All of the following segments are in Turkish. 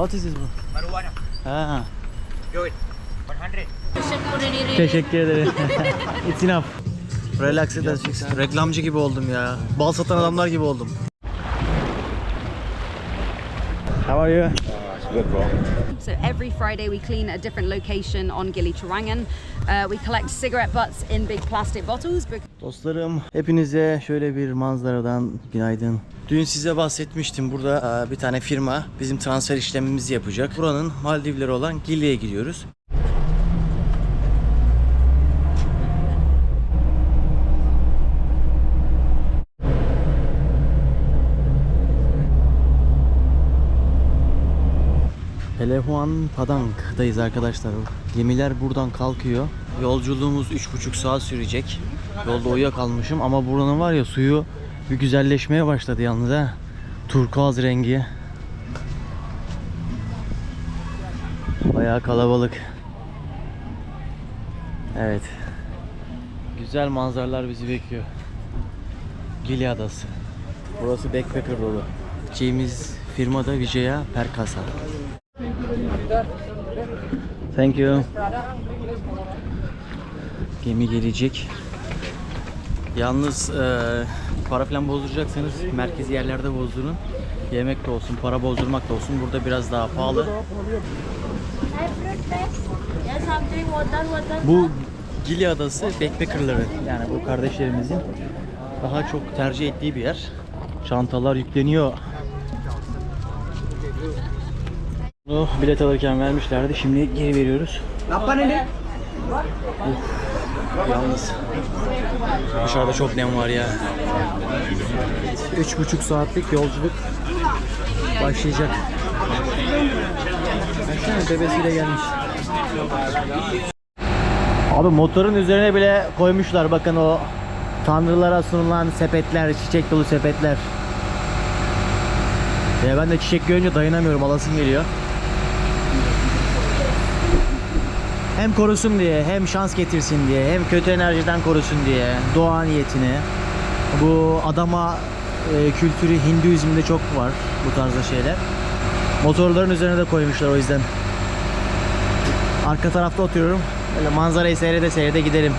What is this bro? Marijuana. Ha. Do it. 100. Teşekkür ederim. It's enough. Relax edersin. Reklamcı gibi oldum ya. Bal satan adamlar gibi oldum. How are you? So every Friday we clean a different location on Gili Trawangan. Uh, we collect cigarette butts in big plastic bottles. Dostlarım hepinize şöyle bir manzaradan günaydın. Dün size bahsetmiştim burada e, bir tane firma bizim transfer işlemimizi yapacak. Buranın Maldivleri olan Gili'ye gidiyoruz. Pelehuan Padang'dayız arkadaşlar. Gemiler buradan kalkıyor. Yolculuğumuz 3,5 saat sürecek. Yolda uyuyakalmışım ama buranın var ya suyu bir güzelleşmeye başladı yalnız ha. Turkuaz rengi. Bayağı kalabalık. Evet. Güzel manzaralar bizi bekliyor. Gili Adası. Burası backpacker dolu. Gideceğimiz firma da Vijaya Perkasa. Thank you. Gemi gelecek. Yalnız e, para falan bozduracaksanız merkezi yerlerde bozdurun. Yemek de olsun, para bozdurmak da olsun. Burada biraz daha pahalı. Bu Gili Adası backpackerları yani bu kardeşlerimizin daha çok tercih ettiği bir yer. Çantalar yükleniyor. Bunu bilet alırken vermişlerdi. Şimdi geri veriyoruz. Yalnız dışarıda çok nem var ya. Üç buçuk saatlik yolculuk başlayacak. Baksana bebesiyle gelmiş. Abi motorun üzerine bile koymuşlar bakın o tanrılara sunulan sepetler, çiçek dolu sepetler. Ya ben de çiçek görünce dayanamıyorum, alasım geliyor. Hem korusun diye, hem şans getirsin diye, hem kötü enerjiden korusun diye, doğa niyetine. Bu adama e, kültürü Hinduizm'de çok var bu tarzda şeyler. Motorların üzerine de koymuşlar o yüzden. Arka tarafta oturuyorum. Böyle manzarayı seyrede seyrede gidelim.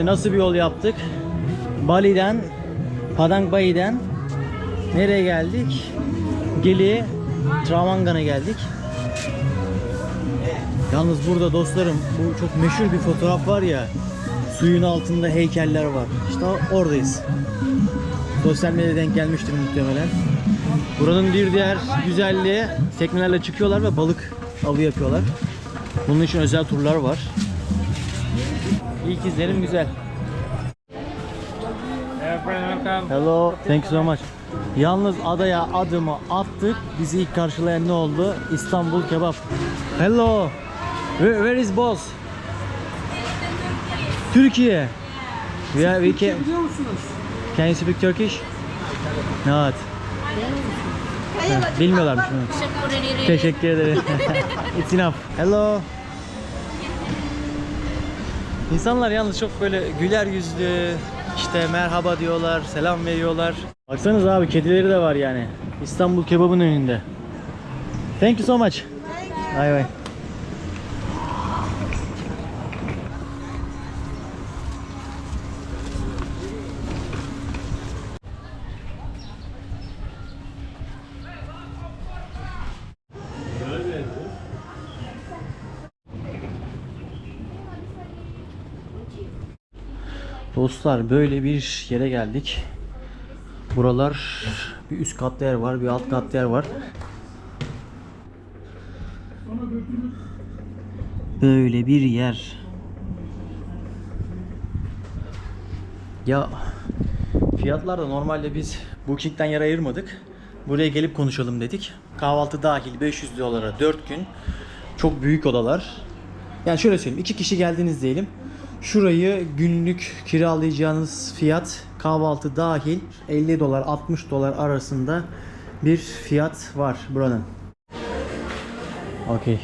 Şimdi nasıl bir yol yaptık? Bali'den, Padang Bayi'den nereye geldik? Gili, Travangan'a geldik. Yalnız burada dostlarım bu çok meşhur bir fotoğraf var ya suyun altında heykeller var. İşte oradayız. Sosyal medyada denk gelmiştir muhtemelen. Buranın bir diğer güzelliği teknelerle çıkıyorlar ve balık avı yapıyorlar. Bunun için özel turlar var. İlk izlenim güzel. Hello, thank you so much. Yalnız adaya adımı attık. Bizi ilk karşılayan ne oldu? İstanbul kebap. Hello. Where, where is boss? Türkiye. We are, we can, can you speak Turkish? Evet. Ha, Bilmiyorlarmış bunu. Teşekkür ederim. It's enough. Hello. İnsanlar yalnız çok böyle güler yüzlü, işte merhaba diyorlar, selam veriyorlar. Baksanız abi kedileri de var yani. İstanbul kebabın önünde. Thank you so much. Bye bye. Dostlar böyle bir yere geldik. Buralar bir üst katlı yer var, bir alt katlı yer var. Böyle bir yer. Ya fiyatlar da normalde biz Booking'den yer ayırmadık. Buraya gelip konuşalım dedik. Kahvaltı dahil 500 dolara 4 gün. Çok büyük odalar. Yani şöyle söyleyeyim. iki kişi geldiniz diyelim. Şurayı günlük kiralayacağınız fiyat kahvaltı dahil 50 dolar 60 dolar arasında bir fiyat var buranın. Okey.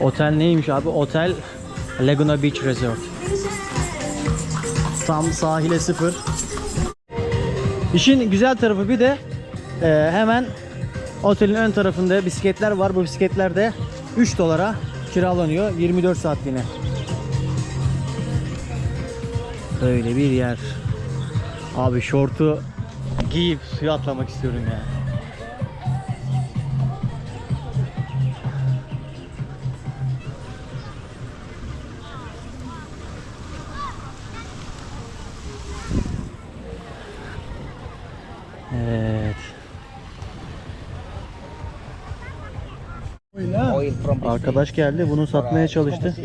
Otel neymiş abi? Otel Laguna Beach Resort. Tam sahile sıfır. İşin güzel tarafı bir de e, hemen otelin ön tarafında bisikletler var. Bu bisikletler de 3 dolara kiralanıyor 24 saatliğine. Böyle bir yer. Abi şortu giyip suya atlamak istiyorum ya. Arkadaş geldi bunu satmaya çalıştı.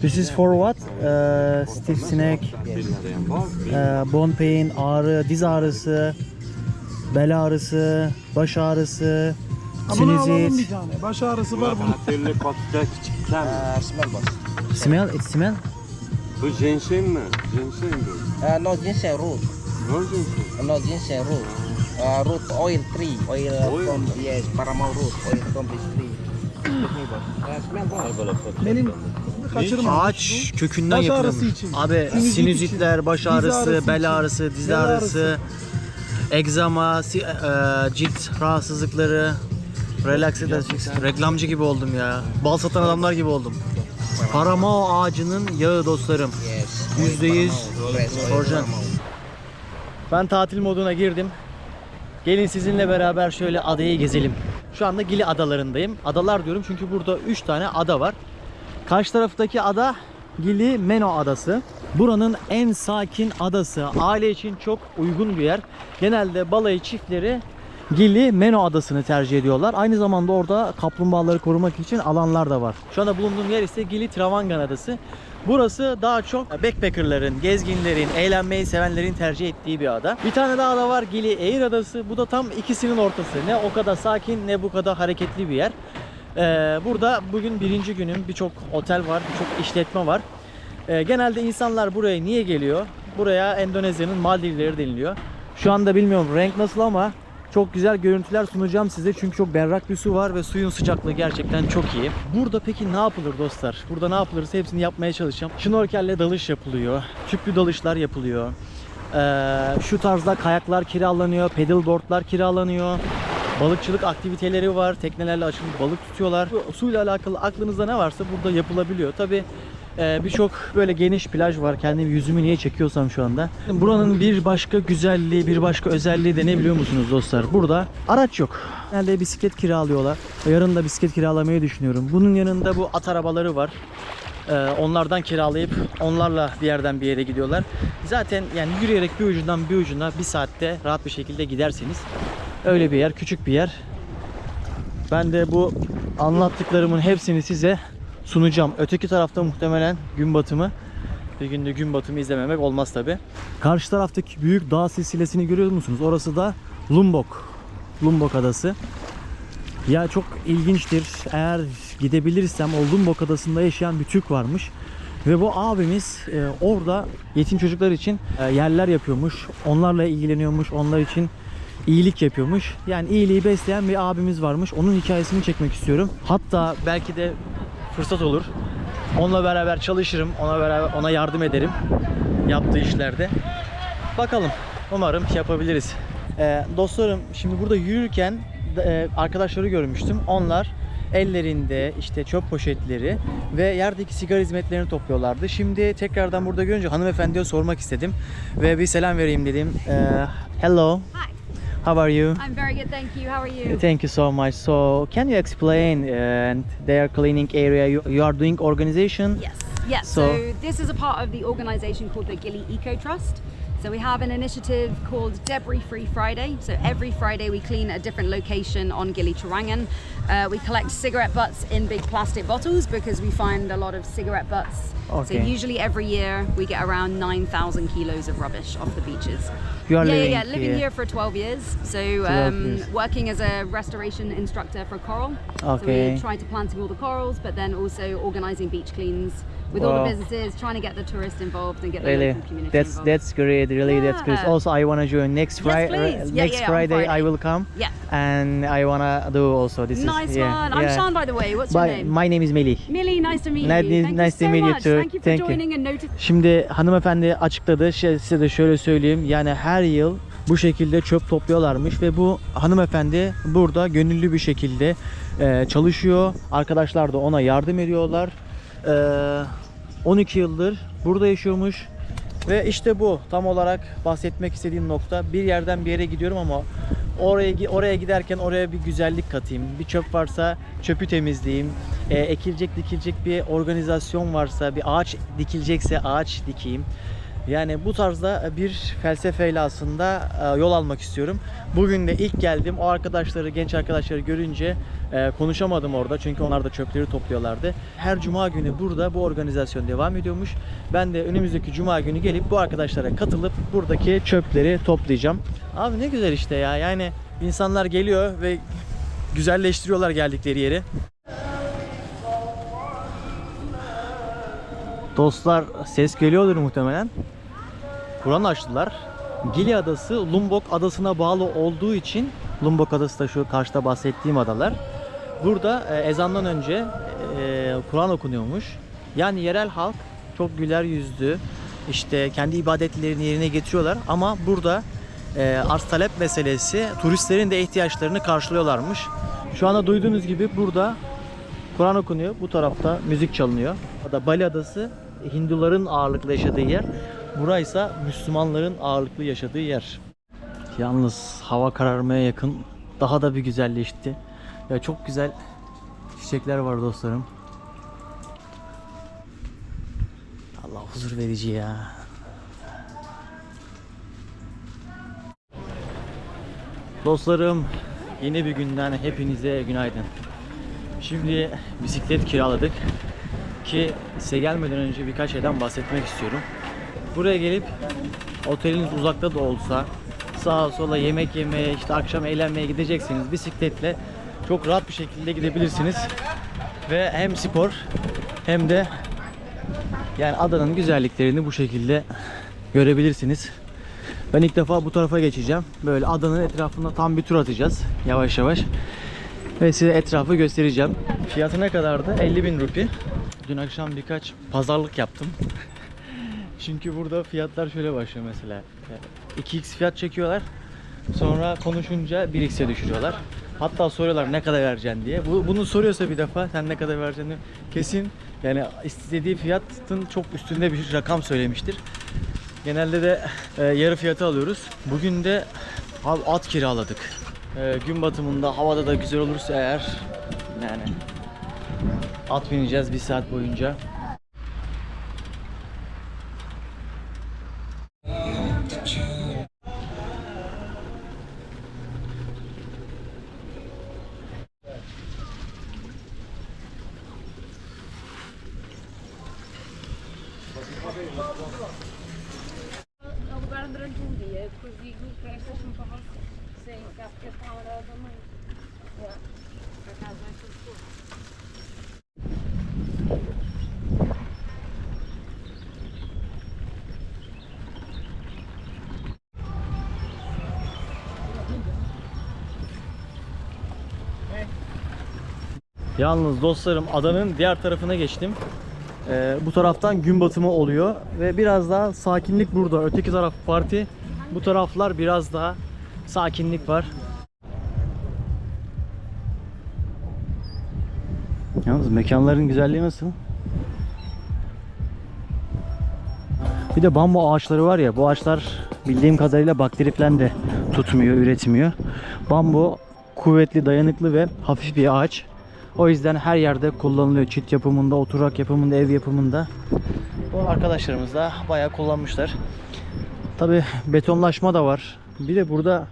This is for what? Ee, stiff neck, ee, bone pain, ağrı, diz ağrısı, bel ağrısı, baş ağrısı, Bunu alalım bir sinüzit. tane. Baş ağrısı var bunun. Küçükten. uh, smell boss. Smell, it smell. Bu ginseng mi? Ginseng mi? Uh, no ginseng root. Ne ginseng? Uh, no ginseng root. Uh, root oil tree. Oil, uh, Oil? from yes, paramount root. Oil from this tree. Benim kaçırma. Ağaç kökünden Baş yapılmış. ağrısı için. Abi Sinüzit sinüzitler, baş ağrısı, bel ağrısı, diz Bel ağrısı, egzama, si- e, cilt rahatsızlıkları, relax edersin. Reklamcı gibi oldum ya. Bal satan adamlar gibi oldum. Paramao ağacının yağı dostlarım. Yüzde yüz orijinal. Ben tatil moduna girdim. Gelin sizinle beraber şöyle adayı gezelim. Şu anda Gili adalarındayım. Adalar diyorum çünkü burada 3 tane ada var. Karşı taraftaki ada Gili Meno adası. Buranın en sakin adası. Aile için çok uygun bir yer. Genelde balayı çiftleri Gili Meno adasını tercih ediyorlar. Aynı zamanda orada kaplumbağaları korumak için alanlar da var. Şu anda bulunduğum yer ise Gili Travangan adası. Burası daha çok backpackerların, gezginlerin, eğlenmeyi sevenlerin tercih ettiği bir ada. Bir tane daha da var Gili Air adası. Bu da tam ikisinin ortası. Ne o kadar sakin ne bu kadar hareketli bir yer. Ee, burada bugün birinci günüm. Birçok otel var, birçok işletme var. Ee, genelde insanlar buraya niye geliyor? Buraya Endonezya'nın Maldivleri deniliyor. Şu anda bilmiyorum renk nasıl ama çok güzel görüntüler sunacağım size çünkü çok berrak bir su var ve suyun sıcaklığı gerçekten çok iyi. Burada peki ne yapılır dostlar? Burada ne yapılırsa hepsini yapmaya çalışacağım. Şnorkelle dalış yapılıyor. Tüplü dalışlar yapılıyor. Ee, şu tarzda kayaklar kiralanıyor, pedalboardlar kiralanıyor. Balıkçılık aktiviteleri var. Teknelerle açılıp balık tutuyorlar. Bu Suyla alakalı aklınızda ne varsa burada yapılabiliyor. Tabi birçok böyle geniş plaj var. Kendim yüzümü niye çekiyorsam şu anda. Buranın bir başka güzelliği, bir başka özelliği de ne biliyor musunuz dostlar? Burada araç yok. Genelde bisiklet kiralıyorlar. Yarın da bisiklet kiralamayı düşünüyorum. Bunun yanında bu at arabaları var. Ee, onlardan kiralayıp onlarla bir yerden bir yere gidiyorlar. Zaten yani yürüyerek bir ucundan bir ucuna bir saatte rahat bir şekilde giderseniz öyle bir yer, küçük bir yer. Ben de bu anlattıklarımın hepsini size sunacağım. Öteki tarafta muhtemelen gün batımı. Bir günde gün batımı izlememek olmaz tabi. Karşı taraftaki büyük dağ silsilesini görüyor musunuz? Orası da Lombok. Lombok adası. Ya çok ilginçtir. Eğer gidebilirsem o Lombok adasında yaşayan bir Türk varmış. Ve bu abimiz e, orada yetim çocuklar için e, yerler yapıyormuş. Onlarla ilgileniyormuş. Onlar için iyilik yapıyormuş. Yani iyiliği besleyen bir abimiz varmış. Onun hikayesini çekmek istiyorum. Hatta belki de fırsat olur. Onunla beraber çalışırım. Ona beraber ona yardım ederim yaptığı işlerde. Bakalım. Umarım yapabiliriz. Ee, dostlarım şimdi burada yürürken e, arkadaşları görmüştüm. Onlar ellerinde işte çöp poşetleri ve yerdeki sigara hizmetlerini topluyorlardı. Şimdi tekrardan burada görünce hanımefendiye sormak istedim ve bir selam vereyim dedim. Ee, hello. How are you? I'm very good, thank you. How are you? Thank you so much. So, can you explain? And they are cleaning area. You, you are doing organization. Yes. Yeah, So, so, this is a part of the organization called the Gilly Eco Trust. So we have an initiative called Debris Free Friday. So every Friday we clean a different location on Gili Charangan. Uh, we collect cigarette butts in big plastic bottles because we find a lot of cigarette butts. So usually every year we get around 9,000 kilos of rubbish off the beaches. you are yeah, living, yeah, yeah, living here. here for 12 years. So 12 um, years. working as a restoration instructor for coral. So Okay. we try to planting all the corals, but then also organizing beach cleans with all Wow. the businesses, trying to get the tourists involved and get the Really, local community that's involved. that's great. Really, that's great. Yeah. Also, I wanna join next Friday. please. Yeah, next yeah, on Friday, I Friday. will come. Yeah. And I wanna do also. This nice is yeah, one. I'm yeah. Sean, by the way. What's your Bye. name? My name is Melih. Millie, nice to meet Nice- you. Thank nice to you so meet you much. too. Thank you for Thank you. joining and notice. Şimdi hanımefendi açıkladı. Size de şöyle söyleyeyim. Yani her yıl bu şekilde çöp topluyorlarmış ve bu hanımefendi burada gönüllü bir şekilde çalışıyor. Arkadaşlar da ona yardım ediyorlar. E, 12 yıldır burada yaşıyormuş. Ve işte bu tam olarak bahsetmek istediğim nokta. Bir yerden bir yere gidiyorum ama oraya oraya giderken oraya bir güzellik katayım. Bir çöp varsa çöpü temizleyeyim. E, ekilecek dikilecek bir organizasyon varsa bir ağaç dikilecekse ağaç dikeyim. Yani bu tarzda bir felsefeyle aslında e, yol almak istiyorum. Bugün de ilk geldim. O arkadaşları, genç arkadaşları görünce e, konuşamadım orada. Çünkü onlar da çöpleri topluyorlardı. Her cuma günü burada bu organizasyon devam ediyormuş. Ben de önümüzdeki cuma günü gelip bu arkadaşlara katılıp buradaki çöpleri toplayacağım. Abi ne güzel işte ya. Yani insanlar geliyor ve güzelleştiriyorlar geldikleri yeri. Dostlar ses geliyordur muhtemelen. Kur'an açtılar. Gili Adası Lombok Adası'na bağlı olduğu için Lombok Adası da şu karşıda bahsettiğim adalar. Burada e, ezandan önce e, Kur'an okunuyormuş. Yani yerel halk çok güler yüzlü. işte kendi ibadetlerini yerine getiriyorlar ama burada e, arz talep meselesi turistlerin de ihtiyaçlarını karşılıyorlarmış. Şu anda duyduğunuz gibi burada Kur'an okunuyor. Bu tarafta müzik çalınıyor. Da Bali Adası Hinduların ağırlıklı yaşadığı yer. Buraysa Müslümanların ağırlıklı yaşadığı yer. Yalnız hava kararmaya yakın daha da bir güzelleşti. Ya çok güzel çiçekler var dostlarım. Allah huzur verici ya. Dostlarım yeni bir günden hepinize günaydın. Şimdi bisiklet kiraladık ki size gelmeden önce birkaç şeyden bahsetmek istiyorum. Buraya gelip oteliniz uzakta da olsa sağa sola yemek yemeye işte akşam eğlenmeye gideceksiniz bisikletle çok rahat bir şekilde gidebilirsiniz. Ve hem spor hem de yani adanın güzelliklerini bu şekilde görebilirsiniz. Ben ilk defa bu tarafa geçeceğim. Böyle adanın etrafında tam bir tur atacağız yavaş yavaş. Ve size etrafı göstereceğim. Fiyatı ne kadardı? 50 bin rupi. Dün akşam birkaç pazarlık yaptım. Çünkü burada fiyatlar şöyle başlıyor mesela. 2x fiyat çekiyorlar. Sonra konuşunca 1x'e düşürüyorlar. Hatta soruyorlar ne kadar vereceksin diye. Bu, bunu soruyorsa bir defa sen ne kadar vereceksin diye, kesin yani istediği fiyatın çok üstünde bir rakam söylemiştir. Genelde de e, yarı fiyatı alıyoruz. Bugün de abi at kiraladık. E, gün batımında havada da güzel olursa eğer yani at bineceğiz bir saat boyunca. Yalnız dostlarım adanın diğer tarafına geçtim. Ee, bu taraftan gün batımı oluyor ve biraz daha sakinlik burada. Öteki taraf parti. Bu taraflar biraz daha sakinlik var. Yalnız mekanların güzelliği nasıl? Bir de bambu ağaçları var ya bu ağaçlar bildiğim kadarıyla bakteri falan de tutmuyor, üretmiyor. Bambu kuvvetli, dayanıklı ve hafif bir ağaç. O yüzden her yerde kullanılıyor. Çit yapımında, oturak yapımında, ev yapımında. Bu arkadaşlarımız da bayağı kullanmışlar. Tabi betonlaşma da var. Bir de burada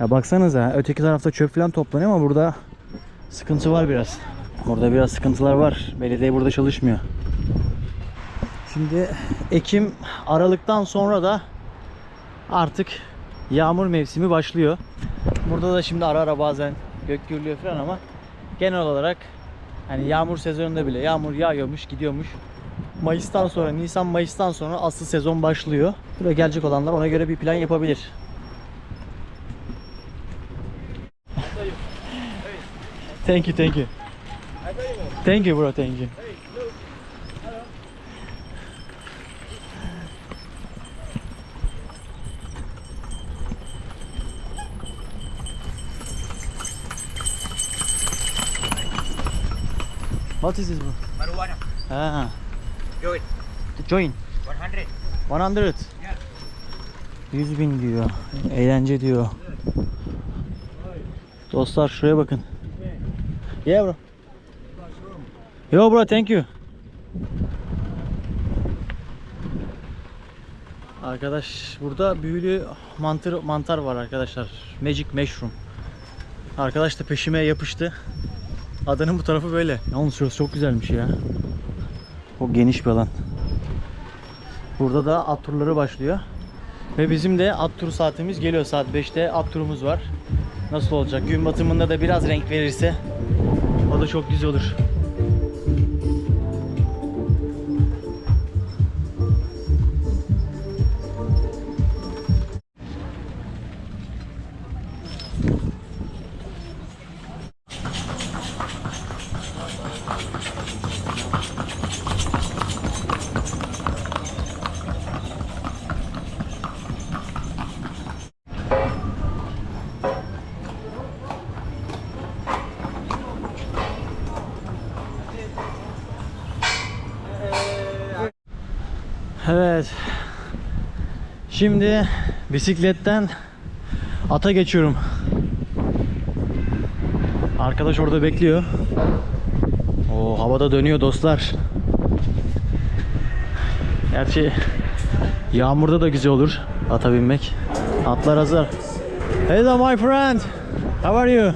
ya baksanıza öteki tarafta çöp falan toplanıyor ama burada sıkıntı var biraz. Burada biraz sıkıntılar var. Belediye burada çalışmıyor. Şimdi Ekim Aralık'tan sonra da artık yağmur mevsimi başlıyor. Burada da şimdi ara ara bazen gök gürlüyor falan ama genel olarak hani yağmur sezonunda bile yağmur yağıyormuş gidiyormuş. Mayıs'tan sonra Nisan Mayıs'tan sonra asıl sezon başlıyor. Buraya gelecek olanlar ona göre bir plan yapabilir. thank you, thank you. Thank you bro, thank you. What is this bro? Marijuana. Ha. Join. Join. 100. 100. 100 bin diyor. Eğlence diyor. Dostlar şuraya bakın. Yeah bro. Yo bro thank you. Arkadaş burada büyülü mantar mantar var arkadaşlar. Magic mushroom. Arkadaş da peşime yapıştı. Adanın bu tarafı böyle. Yalnız şurası çok güzelmiş ya. O geniş bir alan. Burada da at turları başlıyor. Ve bizim de at turu saatimiz geliyor. Saat 5'te at turumuz var. Nasıl olacak? Gün batımında da biraz renk verirse o da çok güzel olur. Evet. Şimdi bisikletten ata geçiyorum. Arkadaş orada bekliyor. O havada dönüyor dostlar. Gerçi yağmurda da güzel olur ata binmek. Atlar hazır. There my friend. How are you?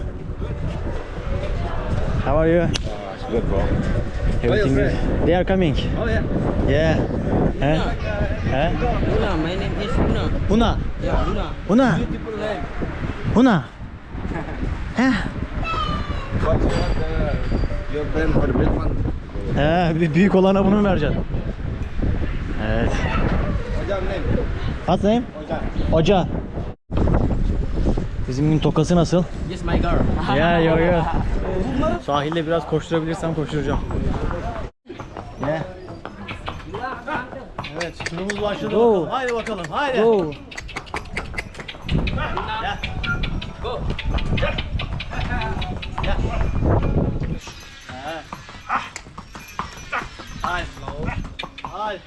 How are you? Good bro. Everything is... They are coming. Oh yeah. Yeah. Huh? Huh? Luna, my name is Luna. Una. Yeah, Luna. Una. Beautiful name. Una. Heh. What you want uh, your brand for the big one? He, bir büyük olana bunu vereceksin? Evet. Hocam name? What's name? Hocam. Hoca. Bizim gün tokası nasıl? Yes my girl. Ya yo yo. Sahilde biraz koşturabilirsem koşturacağım. Ne? Evet, turumuz başladı bakalım. Haydi bakalım, haydi. Go. Go. Haydi. Haydi.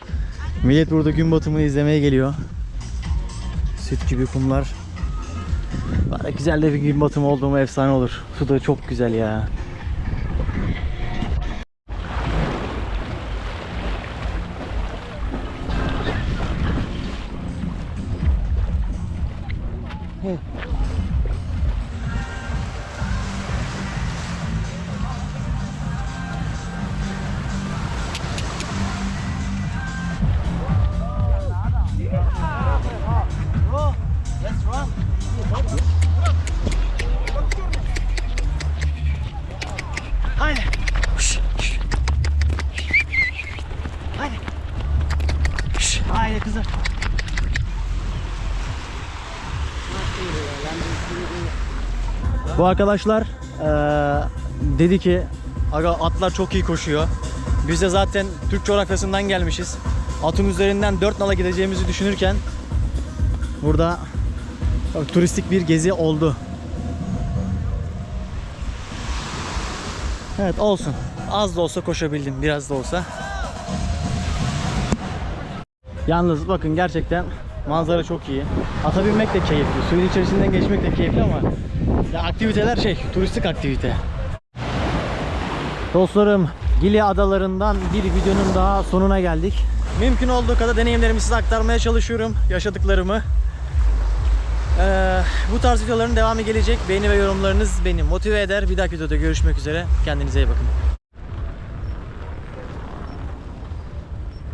Millet burada gün batımını izlemeye geliyor. Süt gibi kumlar. Ya güzel de bir gün batımı olduğumu efsane olur. Su da çok güzel ya. Bu arkadaşlar eee, dedi ki aga atlar çok iyi koşuyor. Biz de zaten Türk coğrafyasından gelmişiz. Atın üzerinden 4 nala gideceğimizi düşünürken burada turistik bir gezi oldu. Evet olsun. Az da olsa koşabildim. Biraz da olsa. Yalnız bakın gerçekten manzara çok iyi. Ata binmek de keyifli. Suyun içerisinden geçmek de keyifli ama ya aktiviteler şey turistik aktivite. Dostlarım Gili adalarından bir videonun daha sonuna geldik. Mümkün olduğu kadar deneyimlerimi size aktarmaya çalışıyorum. Yaşadıklarımı. Ee, bu tarz videoların devamı gelecek. Beğeni ve yorumlarınız beni motive eder. Bir dahaki videoda görüşmek üzere. Kendinize iyi bakın.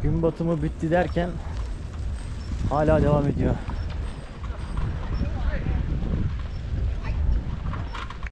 Gün batımı bitti derken hala devam ediyor.